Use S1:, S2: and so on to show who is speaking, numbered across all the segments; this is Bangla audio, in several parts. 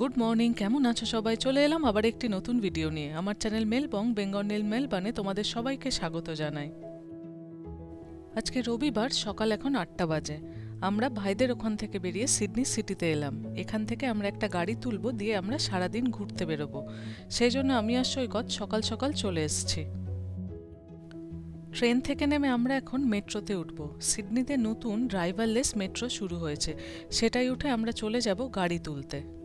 S1: গুড মর্নিং কেমন আছো সবাই? চলে এলাম আবার একটি নতুন ভিডিও নিয়ে। আমার চ্যানেল মেলবং বেঙ্গল মেলবানে তোমাদের সবাইকে স্বাগত জানাই। আজকে রবিবার, সকাল এখন আটটা বাজে। আমরা ভাইদের ওখান থেকে বেরিয়ে সিডনি সিটিতে এলাম। এখান থেকে আমরা একটা গাড়ি তুলবো, দিয়ে আমরা সারাদিন ঘুরতে বেরোবো। সেই জন্য আমি আর সৈকত সকাল সকাল চলে এসেছি। ট্রেন থেকে নেমে আমরা এখন মেট্রোতে উঠব। সিডনিতে নতুন ড্রাইভারলেস মেট্রো শুরু হয়েছে। সেটাই উঠে আমরা চলে যাব গাড়ি তুলতে।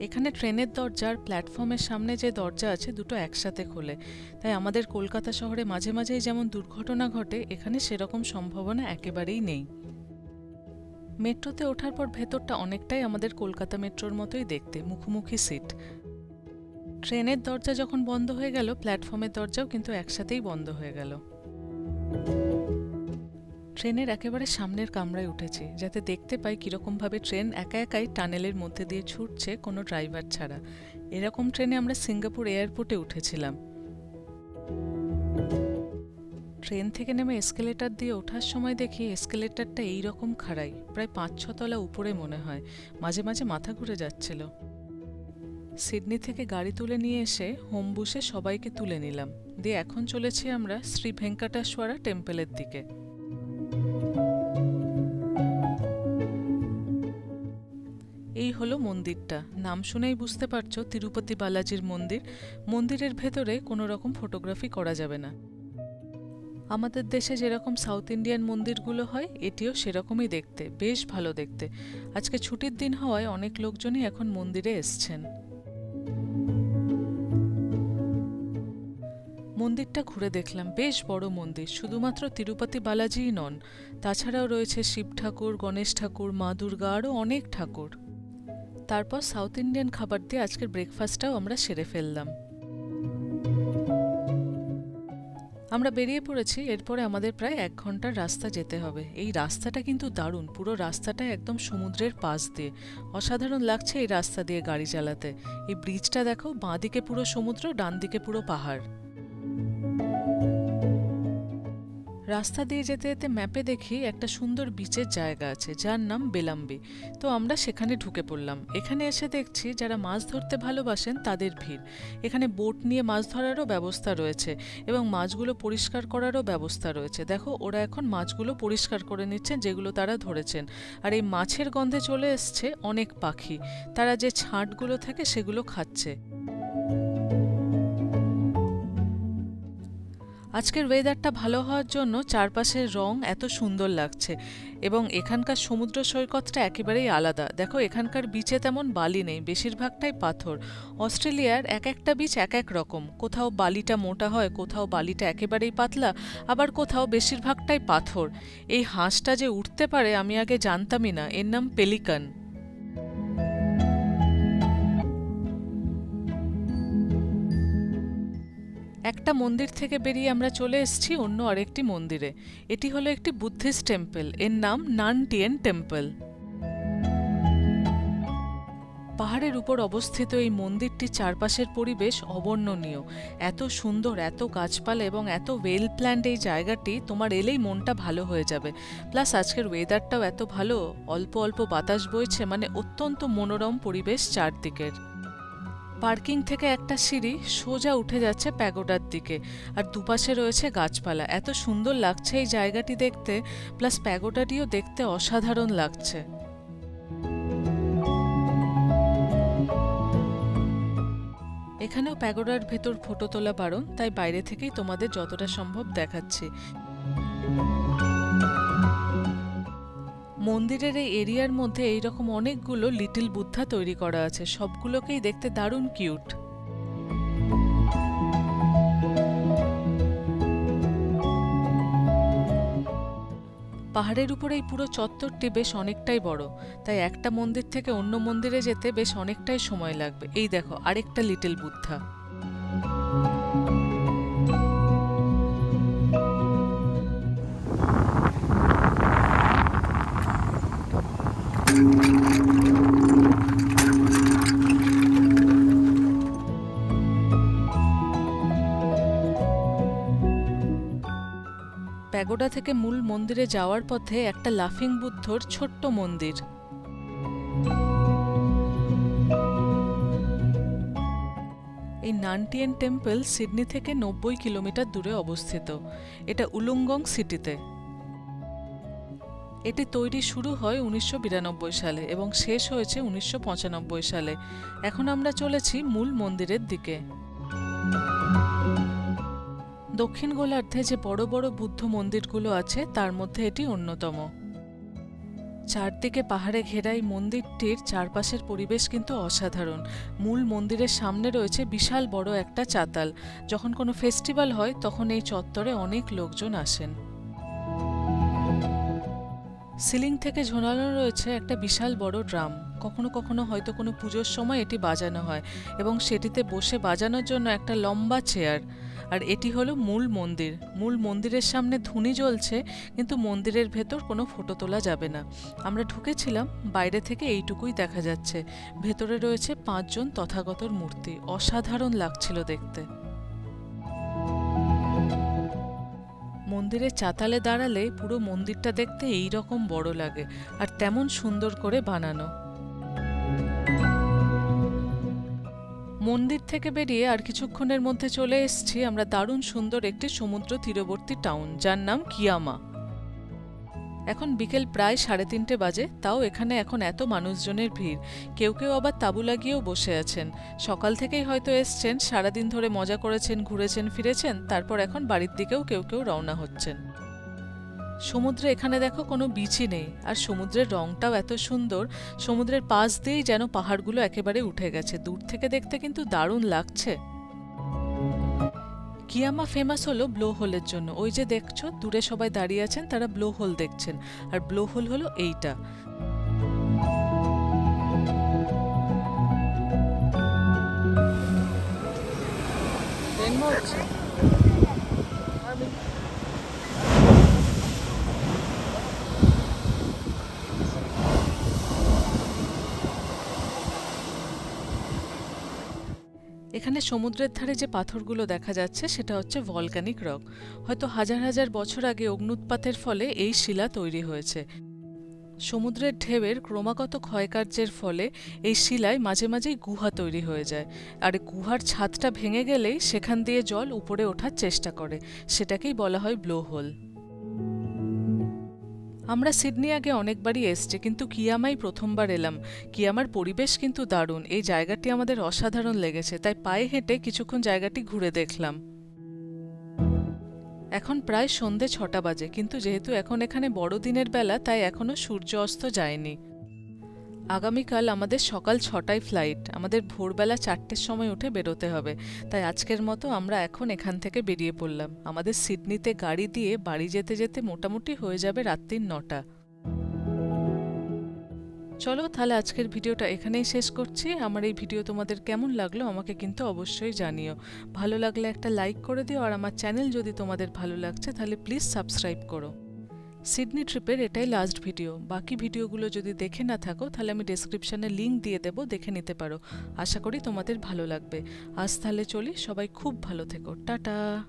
S1: এখানে ট্রেনের দরজার প্ল্যাটফর্মের সামনে যে দরজা আছে, দুটো একসাথে খোলে। তাই আমাদের কলকাতা শহরে মাঝে মাঝেই যেমন দুর্ঘটনা ঘটে, এখানে সেরকম সম্ভাবনা একেবারেই নেই। মেট্রোতে ওঠার পর ভেতরটা অনেকটাই আমাদের কলকাতা মেট্রোর মতোই দেখতে, মুখোমুখি সিট। ট্রেনের দরজা যখন বন্ধ হয়ে গেল, প্ল্যাটফর্মের দরজাও কিন্তু একসাথেই বন্ধ হয়ে গেল। ট্রেনের একেবারে সামনের কামরায় উঠেছি, যাতে দেখতে পাই কীরকমভাবে ট্রেন একা একাই টানেলের মধ্যে দিয়ে ছুটছে কোনো ড্রাইভার ছাড়া। এরকম ট্রেনে আমরা সিঙ্গাপুর এয়ারপোর্টে উঠেছিলাম। ট্রেন থেকে নেমে এসকেলেটার দিয়ে ওঠার সময় দেখি এসকেলেটারটা এই রকম খাড়াই, প্রায় পাঁচ ছতলা উপরে মনে হয়, মাঝে মাঝে মাথা ঘুরে যাচ্ছিল। সিডনি থেকে গাড়ি তুলে নিয়ে এসে হোমবুসে সবাইকে তুলে নিলাম। দিয়ে এখন চলেছি আমরা শ্রী ভেঙ্কটেশ্বরা টেম্পলের দিকে। এই হলো মন্দিরটা। নাম শুনেই বুঝতে পারছ, তিরুপতি বালাজির মন্দির। মন্দিরের ভেতরে কোনো রকম ফটোগ্রাফি করা যাবে না। আমাদের দেশে যেরকম সাউথ ইন্ডিয়ান মন্দিরগুলো হয়, এটিও সেরকমই দেখতে, বেশ ভালো দেখতে। আজকে ছুটির দিন হওয়ায় অনেক লোকজনই এখন মন্দিরে এসছেন। মন্দিরটা ঘুরে দেখলাম, বেশ বড় মন্দির, শুধুমাত্র তিরুপতি বালাজিই নন। তাছাড়াও রয়েছে শিব ঠাকুর, গণেশ ঠাকুর, মা দুর্গা, আরও অনেক ঠাকুর। তারপর সাউথ ইন্ডিয়ান খাবার দিয়ে আজকের ব্রেকফাস্টটাও আমরা সেরে ফেললাম। আমরা বেরিয়ে পড়েছি, এরপরে আমাদের প্রায় এক ঘণ্টার রাস্তা যেতে হবে। এই রাস্তাটা কিন্তু দারুণ, পুরো রাস্তাটা একদম সমুদ্রের পাশ দিয়ে। অসাধারণ লাগছে এই রাস্তা দিয়ে গাড়ি চালাতে। এই ব্রিজটা দেখো বাঁ দিকে পুরো সমুদ্র ডান দিকে পুরো পাহাড়। রাস্তা দিয়ে যেতে যেতে ম্যাপে দেখি একটা সুন্দর বিচের জায়গা আছে, যার নাম বেলাম্বি। তো আমরা সেখানে ঢুকে পড়লাম। এখানে এসে দেখছি যারা মাছ ধরতে ভালোবাসেন তাদের ভিড়। এখানে বোট নিয়ে মাছ ধরারও ব্যবস্থা রয়েছে এবং মাছগুলো পরিষ্কার করারও ব্যবস্থা রয়েছে। দেখো, ওরা এখন মাছগুলো পরিষ্কার করে নিচ্ছেন যেগুলো তারা ধরেছেন। আর এই মাছের গন্ধে চলে এসছে অনেক পাখি। তারা যে ছাঁটগুলো থাকে সেগুলো খাচ্ছে। আজকের ওয়েদারটা ভালো হওয়ার জন্য চারপাশের রং এত সুন্দর লাগছে এবং এখানকার সমুদ্র সৈকতটা একেবারেই আলাদা। দেখো, এখানকার বিচে তেমন বালি নেই, বেশিরভাগটাই পাথর। অস্ট্রেলিয়ার এক একটা বিচ এক এক রকম। কোথাও বালিটা মোটা হয়, কোথাও বালিটা একেবারেই পাতলা, আবার কোথাও বেশিরভাগটাই পাথর। এই হাঁসটা যে উঠতে পারে আমি আগে জানতামই না, এর নাম পেলিকান একটা মন্দির থেকে বেরিয়ে আমরা চলে এসেছি অন্য আরেকটি মন্দিরে। এটি হলো একটি বুদ্ধিস্ট টেম্পল। এর নাম নানটিয়েন টেম্পল। পাহাড়ের উপর অবস্থিত এই মন্দিরটির চারপাশের পরিবেশ অবর্ণনীয়। এত সুন্দর, এত গাছপালা এবং এত ওয়েল প্ল্যান্ড এই জায়গাটি, তোমার এলেই মনটা ভালো হয়ে যাবে। প্লাস আজকের ওয়েদারটাও এত ভালো, অল্প অল্প বাতাস বইছে মানে অত্যন্ত মনোরম পরিবেশ চারদিকের। পার্কিং থেকে একটা সিঁড়ি সোজা উঠে যাচ্ছে প্যাগোডার দিকে, আর দুপাশে রয়েছে গাছপালা। এত সুন্দর লাগছে এই জায়গাটি দেখতে, প্লাস প্যাগোডাটিও দেখতে অসাধারণ লাগছে। এখানেও প্যাগোডার ভেতর ফটো তোলা বারণ, তাই বাইরে থেকেই তোমাদের যতটা সম্ভব দেখাচ্ছি। মন্দিরের এই এরিয়ার মধ্যে এইরকম অনেকগুলো লিটল বুদ্ধা তৈরি করা আছে, সবগুলোকেই দেখতে দারুণ কিউট। পাহাড়ের উপরে এই পুরো চত্বরটি বেশ অনেকটাই বড়, তাই একটা মন্দির থেকে অন্য মন্দিরে যেতে বেশ অনেকটাই সময় লাগবে। এই দেখো, আরেকটা লিটল বুদ্ধা। প্যাগোডা থেকে মূল মন্দিরে যাওয়ার পথে একটা লাফিং বুদ্ধর ছোট্ট মন্দির। এই নানটিয়েন টেম্পল সিডনি থেকে নব্বই কিলোমিটার দূরে অবস্থিত। এটা উলুঙ্গং সিটিতে। এটি তৈরি শুরু হয় উনিশশো বিরানব্বই সালে এবং শেষ হয়েছে উনিশশো পঁচানব্বই সালে। এখন আমরা চলেছি মূল মন্দিরের দিকে। দক্ষিণ গোলার্ধে যে বড় বড় বুদ্ধ মন্দিরগুলো আছে, তার মধ্যে এটি অন্যতম। চারদিকে পাহাড়ে ঘেরা এই মন্দিরটির চারপাশের পরিবেশ কিন্তু অসাধারণ। মূল মন্দিরের সামনে রয়েছে বিশাল বড় একটা চাতাল। যখন কোনো ফেস্টিভ্যাল হয়, তখন এই চত্বরে অনেক লোকজন আসেন। সিলিং থেকে ঝোলানো রয়েছে একটা বিশাল বড় ড্রাম। কখনো কখনো হয়তো কোনো পুজোর সময় এটি বাজানো হয় এবং সেটিতে বসে বাজানোর জন্য একটা লম্বা চেয়ার। আর এটি হলো মূল মন্দির। মূল মন্দিরের সামনে ধুনি জ্বলছে, কিন্তু মন্দিরের ভেতর কোনো ফটো তোলা যাবে না। আমরা ঢুকেছিলাম, বাইরে থেকে এইটুকুই দেখা যাচ্ছে। ভেতরে রয়েছে পাঁচজন তথাগতর মূর্তি। অসাধারণ লাগছিল দেখতে। মন্দিরের চাতালে দাঁড়ালে পুরো মন্দিরটা দেখতে এই রকম বড় লাগে, আর তেমন সুন্দর করে বানানো। মন্দির থেকে বেরিয়ে আর কিছুক্ষণের মধ্যে চলে এসেছি আমরা দারুণ সুন্দর একটি সমুদ্র তীরবর্তী টাউন, যার নাম কিয়ামা। এখন বিকেল প্রায় সাড়ে তিনটে বাজে, তাও এখানে এখন এত মানুষজনের ভিড়। কেউ কেউ আবার তাঁবু লাগিয়েও বসে আছেন। সকাল থেকেই হয়তো এসছেন, সারাদিন ধরে মজা করেছেন, ঘুরেছেন, ফিরেছেন, তারপর এখন বাড়ির দিকেও কেউ কেউ রওনা হচ্ছেন। সমুদ্রে এখানে দেখো কোনো বিচই নেই, আর সমুদ্রের রংটাও এত সুন্দর, সমুদ্রের পাশ দিয়েই যেন পাহাড়গুলো একেবারে উঠে গেছে। দূর থেকে দেখতে কিন্তু দারুণ লাগছে। কিয়ামা ফেমাস হলো ব্লো হোলের জন্য। ওই যে দেখছ, দূরে সবাই দাঁড়িয়ে আছেন, তারা ব্লো হোল দেখছেন। আর ব্লো হোল হলো এইটা। এখানে সমুদ্রের ধারে যে পাথরগুলো দেখা যাচ্ছে, সেটা হচ্ছে ভলকানিক রক হয়তো হাজার হাজার বছর আগে অগ্নুৎপাতের ফলে এই শিলা তৈরি হয়েছে। সমুদ্রের ঢেউয়ের ক্রমাগত ক্ষয়কার্যের ফলে এই শিলায় মাঝে মাঝেই গুহা তৈরি হয়ে যায়। আর গুহার ছাদটা ভেঙে গেলেই সেখান দিয়ে জল উপরে ওঠার চেষ্টা করে। সেটাকেই বলা হয় ব্লো হোল আমরা সিডনি আগে অনেকবারই এসছি, কিন্তু কিয়ামাই প্রথমবার এলাম। কিয়ামার পরিবেশ কিন্তু দারুণ। এই জায়গাটি আমাদের অসাধারণ লেগেছে, তাই পায়ে হেঁটে কিছুক্ষণ জায়গাটি ঘুরে দেখলাম। এখন প্রায় সন্ধে ছটা বাজে, কিন্তু যেহেতু এখন এখানে বড়দিনের বেলা, তাই এখনও সূর্য অস্ত যায়নি। আগামীকাল আমাদের সকাল ছটায় ফ্লাইট আমাদের ভোরবেলা চারটের সময় উঠে বেরোতে হবে। তাই আজকের মতো আমরা এখন এখান থেকে বেরিয়ে পড়লাম। আমাদের সিডনিতে গাড়ি দিয়ে বাড়ি যেতে যেতে মোটামুটি হয়ে যাবে রাত্রির নটা। চলো তাহলে আজকের ভিডিওটা এখানেই শেষ করছি। আমার এই ভিডিও তোমাদের কেমন লাগল আমাকে কিন্তু অবশ্যই জানিও। ভালো লাগলে একটা লাইক করে দিও, আর আমার চ্যানেল যদি তোমাদের ভালো লাগছে তাহলে প্লিজ সাবস্ক্রাইব করো। সিডনি ট্রিপের এটাই লাস্ট ভিডিও বাকি ভিডিওগুলো যদি দেখে না থাকো, তাহলে আমি ডেসক্রিপশানে লিঙ্ক দিয়ে দেবো, দেখে নিতে পারো। আশা করি তোমাদের ভালো লাগবে। আজ তাহলে চলি, সবাই খুব ভালো থেকো। টাটা!